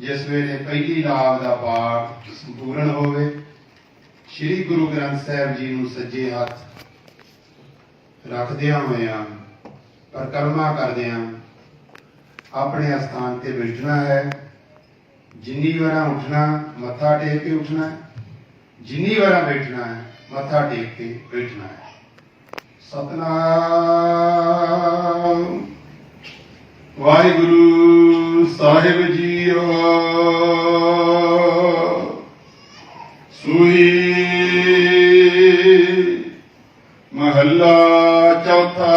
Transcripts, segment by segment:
ਜਿਸ ਵੇਲੇ ਪਹਿਲੀ ਲਾਭ ਦਾ ਪਾਠ ਸੰਪੂਰਨ ਹੋਵੇ, ਸ੍ਰੀ ਗੁਰੂ ਗ੍ਰੰਥ ਸਾਹਿਬ ਜੀ ਨੂੰ ਸੱਜੇ ਹੱਥ ਰੱਖਦਿਆਂ ਹੋਇਆਂ ਪਰਿਕਰਮਾ ਕਰਦਿਆਂ ਆਪਣੇ ਅਸਥਾਨ ਤੇ ਬੈਠਣਾ ਹੈ। ਜਿੰਨੀ ਵਾਰਾਂ ਉੱਠਣਾ, ਮੱਥਾ ਟੇਕ ਕੇ ਉੱਠਣਾ ਜਿੰਨੀ ਵਾਰਾਂ ਬੈਠਣਾ ਹੈ, ਮੱਥਾ ਟੇਕ ਕੇ ਬੈਠਣਾ ਹੈ। ਸਤਨਾਮ। ਵਾਹਿਗੁਰੂ ਸਾਹਿਬ ਜੀਓ ਸੂਈ ਮਹੱਲਾ ਚੌਥਾ।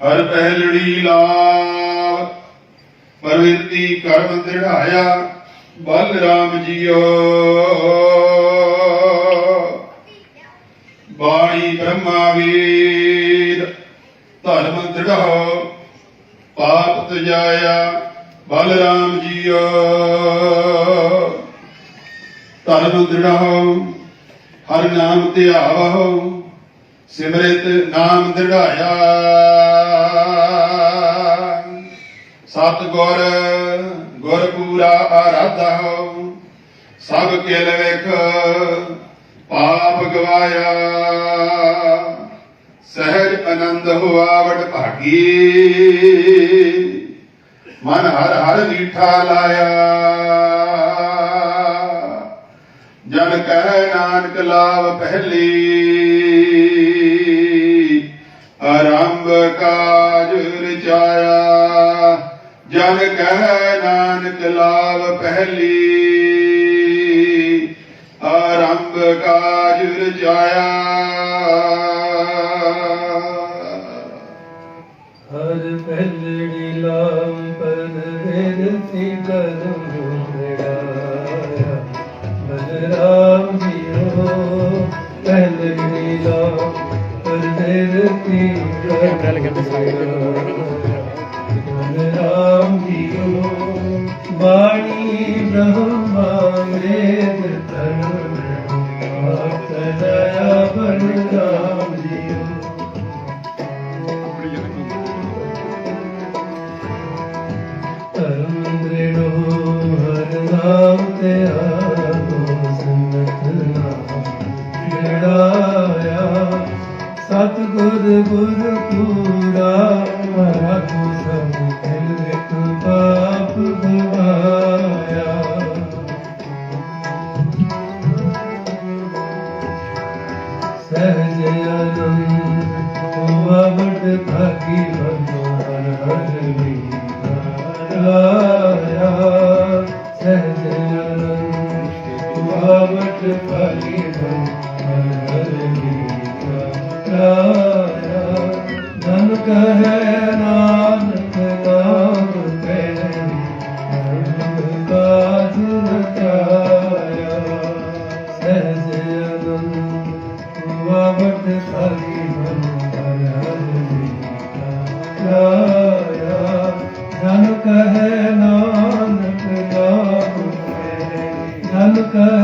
ਹਰ ਪਹਿਲੜੀ ਲਾਭ ਪਰਵਿਰਤੀ ਕਰਮ ਦਿੜਾਇਆ, ਬਲ ਰਾਮ ਜੀਓ। ਬਾਣੀ ਬ੍ਰਹਮਾ ਵੀਰ, ਧਰਮ ਦ੍ਰਿੜਾਓ ਪਾਪ ਤਜਾਇਆ ਬਲ ਰਾਮ ਜੀਓ ਧਰਮ ਦ੍ਰਿੜਾਓ ਹਰ ਨਾਮ ਧਿਆਵੋ ਸਿਮਰਿਤ ਨਾਮ ਦ੍ਰਿੜਾਇਆ ਸਤ ਗੁਰ ਗੁਰ ਪੂਰਾ ਆਰਾਧਾ ਹੋ ਸਭ ਕਿਲ ਵੇਖ, ਪਾਪ ਗਵਾਇਆ। ਸਹਿਜ ਆਨੰਦ ਹੋਆ ਭਾਗੀ। ਮਨ ਹਰ ਹਰ ਮੀਠਾ ਲਾਇਆ। ਜਨ ਕਹਿ ਨਾਨਕ ਲਾਭ ਪਹਿਲੀ। ਆਰੰਭ ਕਾਜ ਰਚਾਇਆ। ਜਨ ਕਹਿ ਨਾਨਕ ਲਾਭ ਪਹਿਲੀ। ਆਰੰਭ ਕਾਜ ਰਚਾਇਆ। ਕਰਮ ਬਲਰਾਮ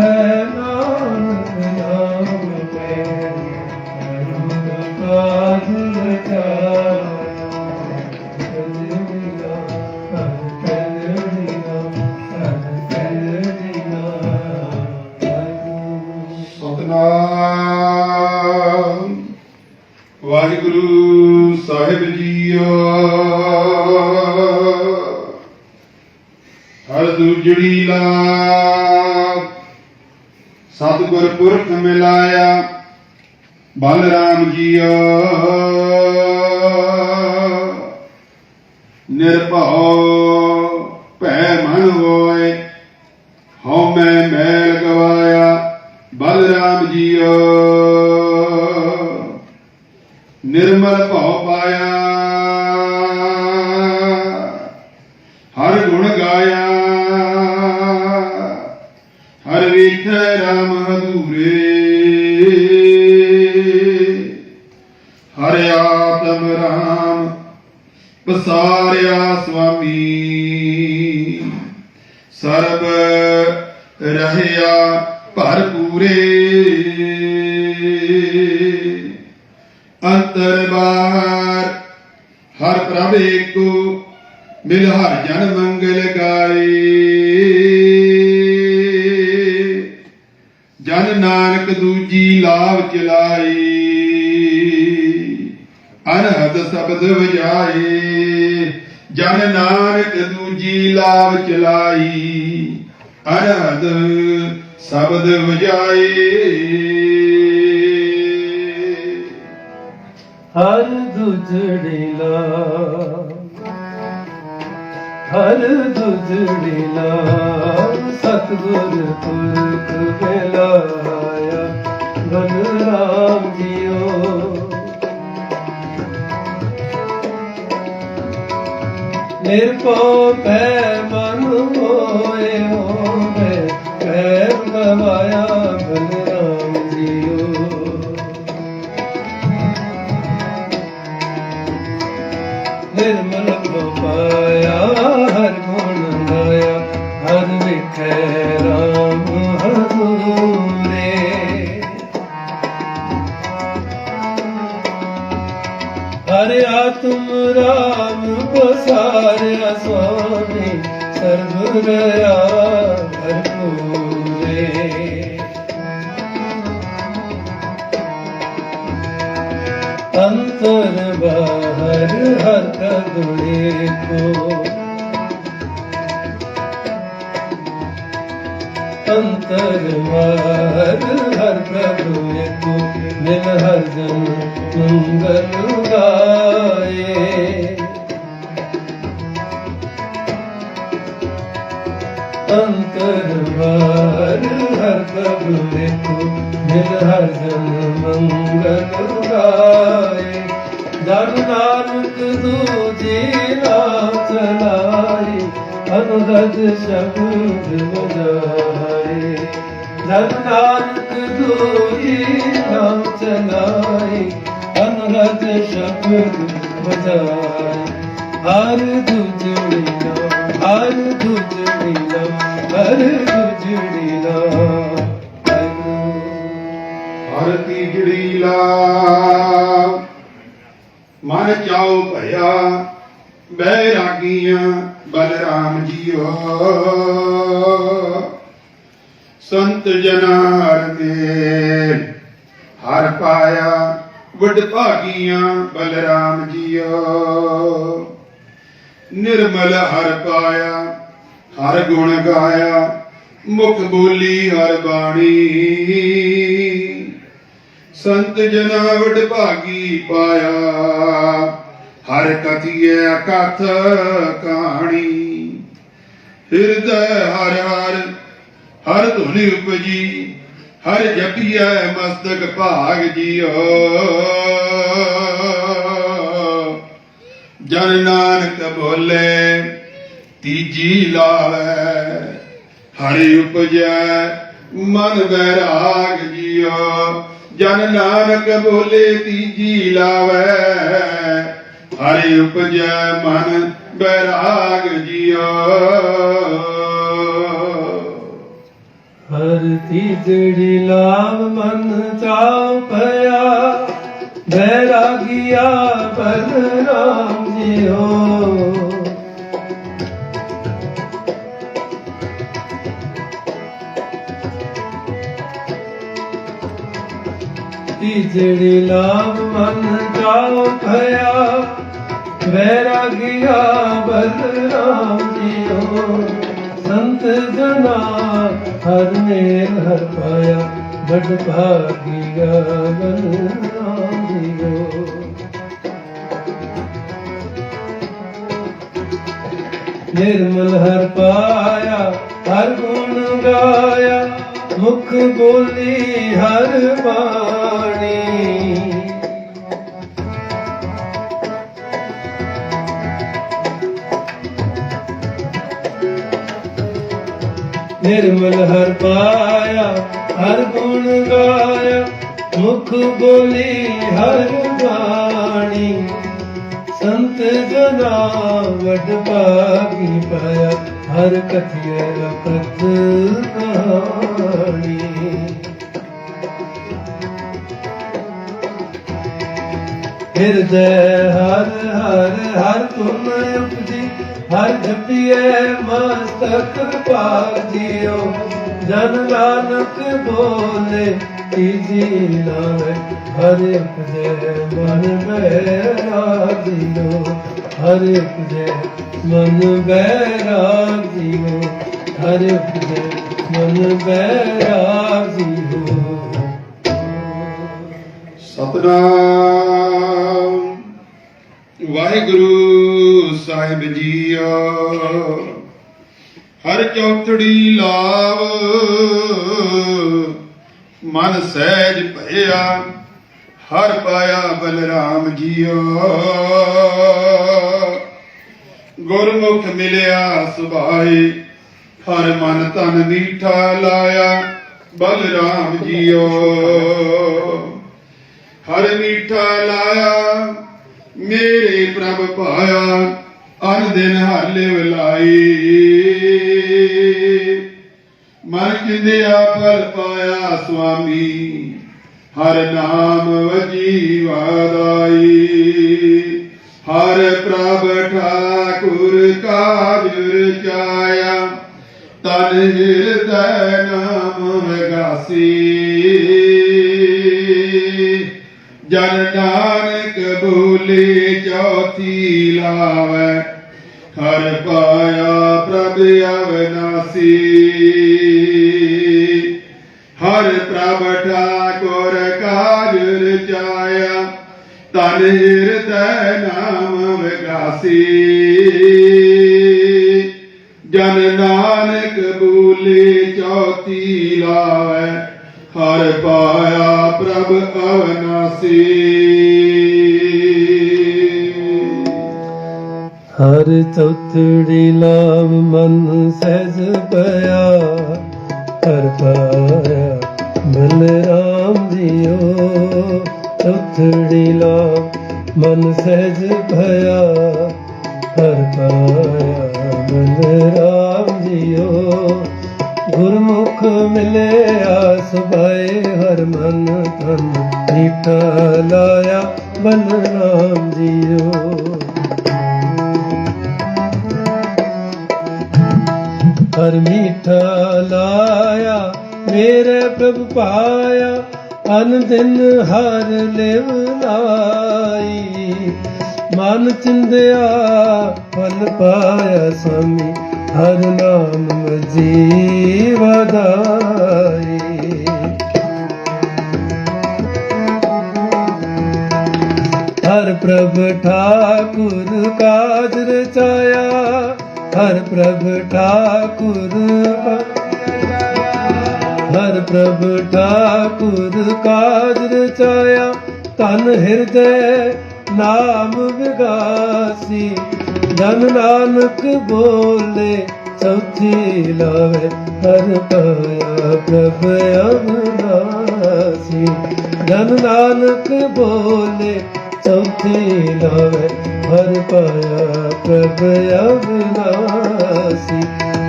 ਕਹੈ ਪੁਰਖ ਮਿਲਾਇਆ ਬਲਰਾਮ ਜੀਓ। ਨਿਰਭਉ ਭੈ ਮਨ ਹੋਏ ਸਰਬ ਰਹਿਆ ਭਰਪੂਰੇ। ਅੰਤਰ ਬਾਹਰ ਹਰ ਪ੍ਰਭ ਏਕੋ ਮਿਲ ਹਰ ਜਨ ਮੰਗਲ ਗਾਏ ਜਨ ਨਾਨਕ ਦੂਜੀ ਲਾਭ ਚਲਾਈ, ਅਨਹਦ ਸ਼ਬਦ ਵਜਾਏ ਜਨ ਨਾਨਕ ਦੂਜੀ ਲਾਭ ਚਲਾਈ ਅਨਹਦ ਸ਼ਬਦ ਵਜਾਏ। ਹਰ ਦੁਜੜੀ ਲਾ ਹਰ ਦੁਜੜੀ ਲਾ ਸਤਗੁਰ ਪੁਰਖ ਬੁਲਾਇਆ ਬਨ ਰਾਮ ਜੀਓ ਨਿਰਭਉ ਪੈ ਮਨ ਹੋਏ ਹੋਵੇ ਪੈ ਗਵਾਇਆ ਬਨ ਜੀਓ। ਬਾਹਰ ਹਰ ਕਦੁਏ ਕੋ ਮਿਲ ਹਰ ਜਨ ਮੰਗਲ ਗਾਏ ਅੰਤਰ ਬਾਹਰ ਹਰ ਕਦੁਏ ਕੋ ਮਿਲ ਹਰ ਜਨ ਮੰਗਲ ਗਾਏ ਜਨ ਨਾਨਕ ਦੂਜੀ ਨਾਮ ਚਲਾਈ ਅਨਹਦ ਸ਼ਬਦ ਵਜਾਏ। ਜਨ ਨਾਨਕ ਦੂਜੀ ਨਾਮ ਚਲਾਈ ਅਨਹਦ ਸ਼ਬਦ ਵਜਾਏ ਹਰ ਦੁਜੜੀ ਨਾ ਹਰ ਦੁਜੜੀ ਨਾ ਹਰ ਦੁਜੜੀ ਨਾ ਹਰ ਤੀਜੜੀ ਲਾ ਮਨ ਚਾਉ ਭਇਆ ਬੈਰਾਗੀਆਂ ਬਲਰਾਮ ਜੀਓ ਸੰਤ ਜਨਾਰ ਦੇ ਹਰ ਪਾਇਆ ਵਡ ਭਾਗੀਆਂ ਬਲਰਾਮ ਜੀਓ। ਨਿਰਮਲ ਹਰ ਪਾਇਆ, ਹਰ ਗੁਣ ਗਾਇਆ, ਮੁਖ ਬੋਲੀ ਹਰ ਬਾਣੀ। ਸੰਤ ਜਨਾ ਵਡ ਭਾਗੀ ਪਾਇਆ, ਹਰ ਕਥੀਏ ਕਥ ਕਹਾਣੀ। ਹਿਰਦੈ ਹਰ ਹਰ ਹਰ ਧੁਨੀ ਉਪਜੀ, ਹਰ ਜਪੀਐ ਮਸਤਕ ਭਾਗ ਜੀਓ। ਜਨ ਨਾਨਕ ਬੋਲੇ, ਤੀਜੀ ਲਾਵੇ ਹਰਿ ਉਪਜੈ, ਮਨ ਬੈਰਾਗ ਜੀਓ। ਜਨ ਨਾਨਕ ਬੋਲੇ, ਤੀਜੀ ਲਾਵੇ ਹਰਿ ਉਪਜੈ, ਮਨ ਬੈਰਾਗ ਜੀਓ। ਹਰ ਤੀਜੜੀ ਲਾਭ ਮਨ ਚਾਉ ਭਇਆ ਬੈਰਾਗੀਆ ਬਲ ਰਾਮ ਜੀਓ ਤੀਜੜੀ ਲਾਭ ਮਨ ਚਾਉ ਭਇਆ ਬੈਰਾਗੀਆ ਬਲ ਰਾਮ ਜੀਓ ਸੰਤ ਜਨਾ, ਹਰ ਮੇਲ, ਹਰ ਪਾਇਆ ਬੜ ਭਾਗੀਆ ਬਲ ਰਾਮ ਨਿਰਮਲ ਹਰ ਪਾਇਆ, ਹਰ ਗੁਣ ਗਾਇਆ, ਮੁਖ ਬੋਲੀ ਹਰ ਬਾਣੀ। ਨਿਰਮਲ ਹਰ ਪਾਇਆ, ਹਰ ਗੁਣ ਗਾਇਆ, ਮੁਖ ਬੋਲੀ ਹਰ ਬਾਣੀ। ਸੰਤ ਜਨਾ ਵਡ ਭਾਗੀ ਪਾਇਆ ਹਰ ਕਥਿਐ ਅਪਤ ਕਹਾਣੀ ਹਿਰਦੈ ਹਰ ਹਰ ਹਰ ਤੁਮ ਉਪਜੀ ਹਰ ਜਪੀਏ ਮਸਤਕ ਭਾਗ ਜਿਓ ਜਨ ਨਾਨਕ ਬੋਲੇ ਤੀਜੀ ਲਾਵੇ ਹਰ ਉਪਜੈ ਮਨ ਬੈਰਾਗਿਓ ਹਰ ਇੱਕ ਉਪਜੈ ਮਨ ਬੈਰਾ ਬੈਰਾਗਿਓ ਹਰ ਇੱਕ ਜੇ ਮਨ ਬੈਰਾ ਬੈਰਾਗਿਓ ਸਤਨਾਮ। ਵਾਹਿਗੁਰੂ। ਸਾਹਿਬ ਜੀਓ ਹਰ ਚੌਥੜੀ ਲਾਵ, ਮਨ ਸਹਿਜ ਭਇਆ ਹਰ ਪਾਇਆ ਬਲਰਾਮ ਜੀਓ ਗੁਰਮੁਖ ਮਿਲਿਆ ਸੁਭਾਏ, ਹਰ ਮਨ ਤਨ ਮੀਠਾ ਲਾਇਆ ਬਲਰਾਮ ਜੀਓ ਹਰ ਮੀਠਾ ਲਾਇਆ, ਮੇਰੇ ਪ੍ਰਭ ਪਾਇਆ ਅਨ ਦਿਨ ਹਰ ਲਿਵ ਮਨ ਕਿੰਦਿਆ ਫਲ ਪਾਇਆ ਸੁਆਮੀ, ਹਰ ਨਾਮ ਵਜੀ ਵਾਦਾਈ ਹਰ ਪ੍ਰਭ ਠਾਕੁਰ ਕਾਜ ਰਚਾਇਆ ਤਨ ਹਿਰਦੈ ਜਨ ਨਾਨਕ ਬੋਲੇ ਚੌਥੀ ਲਾਵੈ। ਹਰ ਪਾਇਆ ਪ੍ਰਭ ਅਵਨਾਸੀ। ਹਰ ਪ੍ਰਭ ਠਾਕੁਰ ਕਾਜ ਰਚਾਇਆ। ਤਨ ਹਿਰਦੈ ਨਾਮ ਵਿਗਾਸੀ। ਜਨ ਨਾਨਕ ਬੋਲੇ ਚੌਥੀ ਲਾਵੈ। ਹਰ ਪਾਇਆ ਪ੍ਰਭ ਅਵਨਾਸੀ ਹਰ ਚੌਥੜੀ ਲਾਭ ਮਨ ਸਹਿਜ ਪਿਆ, ਹਰ ਪਾਇਆ ਬਲ ਰਾਮ ਜੀਓ ਚੌਥੜੀ ਲਾਭ ਮਨ ਸਹਿਜ ਭਇਆ ਹਰ ਪਾਇਆ ਬਲ ਰਾਮ ਜੀਓ ਗੁਰਮੁਖ ਮਿਲਿਆ ਸੁਭਾਏ ਹਰ ਮਨ ਤਨ ਮੀਠਾ ਲਾਇਆ ਬਲ ਰਾਮ ਜੀਓ। ਹਰ ਮੀਠਾ ਲਾਇਆ, ਮੇਰੇ ਪ੍ਰਭ ਪਾਇਆ, ਅਨ ਦਿਨ ਹਰ ਲਿਵ ਲਾਈ। ਮਨ ਚਿੰਦਿਆ, ਫਲ ਪਾਇਆ ਸਮੀ ਹਰ ਨਾਮ ਮਜੀ ਵਦਾਈ ਹਰ ਪ੍ਰਭ ਠਾਕੁਰ ਕਾਜ ਰਚਾਇਆ ਹਰ ਪ੍ਰਭ ਠਾਕੁਰ ਹਰ ਪ੍ਰਭ ਠਾਕੁਰ ਕਾਜ ਰਚਾਇਆ ਤਨ ਹਿਰਦੈ ਨਾਮ ਵਿਗਾਸੀ ਜਨ ਨਾਨਕ ਬੋਲੇ, ਚੌਥੀ ਲਾਵੇ ਹਰ ਪਾਇਆ ਪ੍ਰਭ ਅਵਨਾਸੀ ਜਨ ਨਾਨਕ ਬੋਲੇ, ਚੌਥੀ ਲਾਵੇ ਹਰ ਪਾਇਆ ਪ੍ਰਭ ਅਵਨਾਸੀ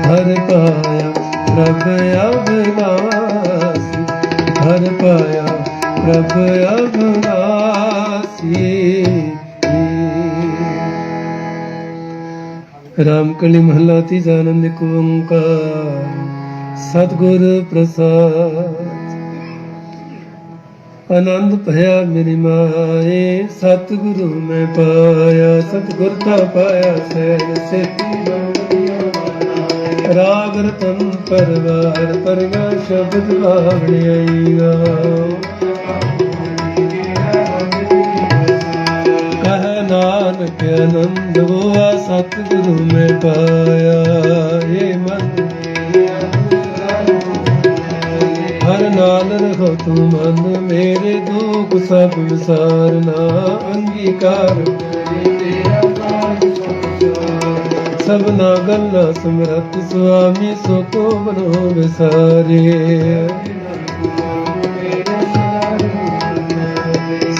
ਹਰ ਪਾਇਆ ਪ੍ਰਭ ਅਵਨਾਸੀ ਹਰ ਪਾਇਆ ਪ੍ਰਭ ਅਵਨਾਸੀ ਰਾਮ ਕਲੀ ਮਹਲਾ ਤੀਜਾ ਆਨੰਦ ਇੱਕ ਓੰਕਾਰ ਸਤਿਗੁਰ ਪ੍ਰਸਾਦ ਆਨੰਦ ਭਇਆ ਮੇਰੀ ਮਾਏ ਸਤਿਗੁਰੂ ਮੈਂ ਪਾਇਆ ਸਤਿਗੁਰ ਤਾਂ ਪਾਇਆ ਸਹਿਜ ਸੇਤੀ ਰਾਗ ਰਤਨ ਪਰਵਾਰ ਪਰਗਾ ਸ਼ਬਦ ਬਾਵਣਿਆਈਗਾ ਨਾਨਕ ਆਨੰਦ ਹੋਆ ਸਤਿਗੁਰੂ ਮੈਂ ਪਾਇਆ ਏ ਮਨ ਹਰ ਨਾਲ ਰਹੋ ਤੂੰ ਮਨ ਮੇਰੇ ਦੁੱਖ ਸਭ ਵਿਸਾਰਨਾ ਅੰਗੀਕਾਰ ਸਭਨਾ ਗੱਲਾਂ ਸਮਰਤ ਸੁਆਮੀ ਸੋ ਕੋ ਬਨੋ ਵਿਸਾਰੇ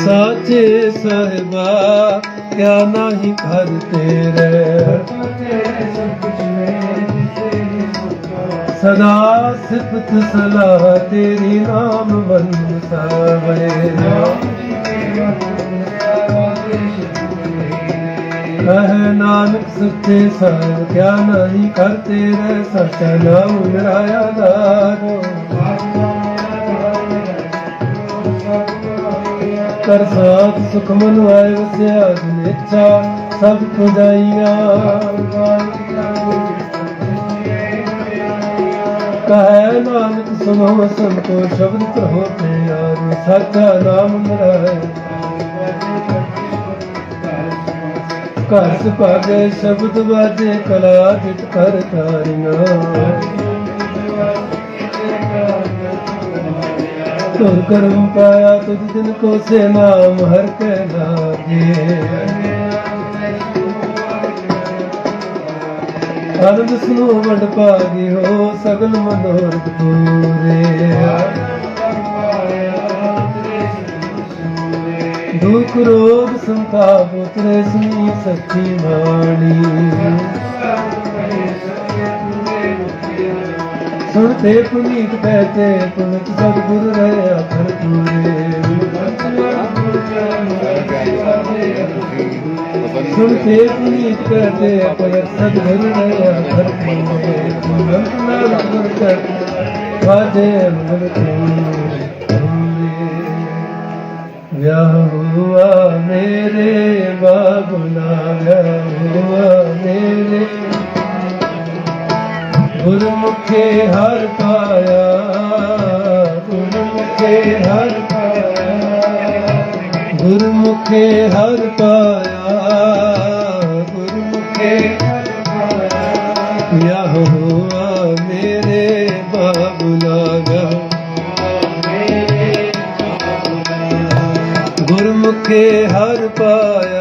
ਸਾਚੇ ਸਾਹਿਬਾ ਕਿਆ ਨਾਹੀ ਘਰ ਤੇਰੇ। ਸਦਾ ਸਿਫਤ ਸਲਾਹ ਤੇਰੀ ਨਾਮ ਵੰਦ ਸਾਵੇ। ਕਹੈ ਨਾਨਕ ਸੱਚੇ ਸਾਹਿਬ ਕਿਆ ਨਹੀਂ ਕਰਤੇ ਰਹਿ ਸਚਾ ਨਾਮ ਨਿਰਾਇਆ ਕਰ ਸਾਥ ਸੁਖ ਮਨ ਆਏ ਵਸਿਆ ਜਿਨ ਸਭ ਪੁਜਾਈਆਂ ਕਹੈ ਨਾਨਕ ਸੁਨੋ ਸੰਤੋ, ਸ਼ਬਦ ਪ੍ਰਭੂ ਪਿਆਰ ਸੱਚਾ ਨਾਮ ਨਿਰਾਇਆ ਘਰ ਭਾਗੇ ਸ਼ਬਦ ਵਾਜੇ, ਕਲਾ ਜਿਤ ਕਰ ਤਾਰੀਆਂ। ਤੁਰ ਕਰਮ ਪਾਇਆ ਤੁਧ ਦਿਨ ਕੋ ਸੇ ਨਾਮ ਹਰ ਕੇ ਲਾਗੇ। ਆਨੰਦ ਸੁਨੋ ਵਡ ਭਾਗੀ ਹੋ ਸਗਲ ਮਨੋਰਥ ਪੂਰੇ ਦੁਖ ਰੋਗ ਸੰਤਾਪ ਉਤਰੇ ਸੁਨੀ ਸੱਚੀ ਬਾਣੀ। ਸੁਣਤੇ ਪੁਨੀਤ ਕਹਤੇ ਪੁਨਿਤ ਸਤਿਗੁਰ ਰਹਿ ਆਖਰ ਪੂਰੇ। ਸੁਣਤੇ ਪੁਨੀਤ ਕਹਤੇ ਪੁਨਿਤ ਸਤਿਗੁਰ ਰਹਿ ਆਖਰ ਪੂਰੇ। ਪੁਨੰਤ ਨਾਮ ਗੁਰ ਕਰ ਵਾਜੇ ਮਨ ਵਿਆਹ ਹੁਆ ਮੇਰੇ ਬਾਬੁਲਾ ਵਿਆਹ ਹੁਆ ਮੇਰੇ ਗੁਰਮੁਖੇ ਹਰ ਪਾਇਆ, ਗੁਰਮੁਖੇ ਹਰ ਪਾਇਆ, ਗੁਰਮੁਖੇ ਹਰ ਪਾਇਆ, ਗੁਰਮੁਖੇ ਹਰ ਪਾਇਆ। ਯਾ ਹੋਆ ਮੇਰੇ ਬਾਬੁਲਾ ਗਾ ਗੁਰਮੁਖੇ ਹਰ ਪਾਇਆ।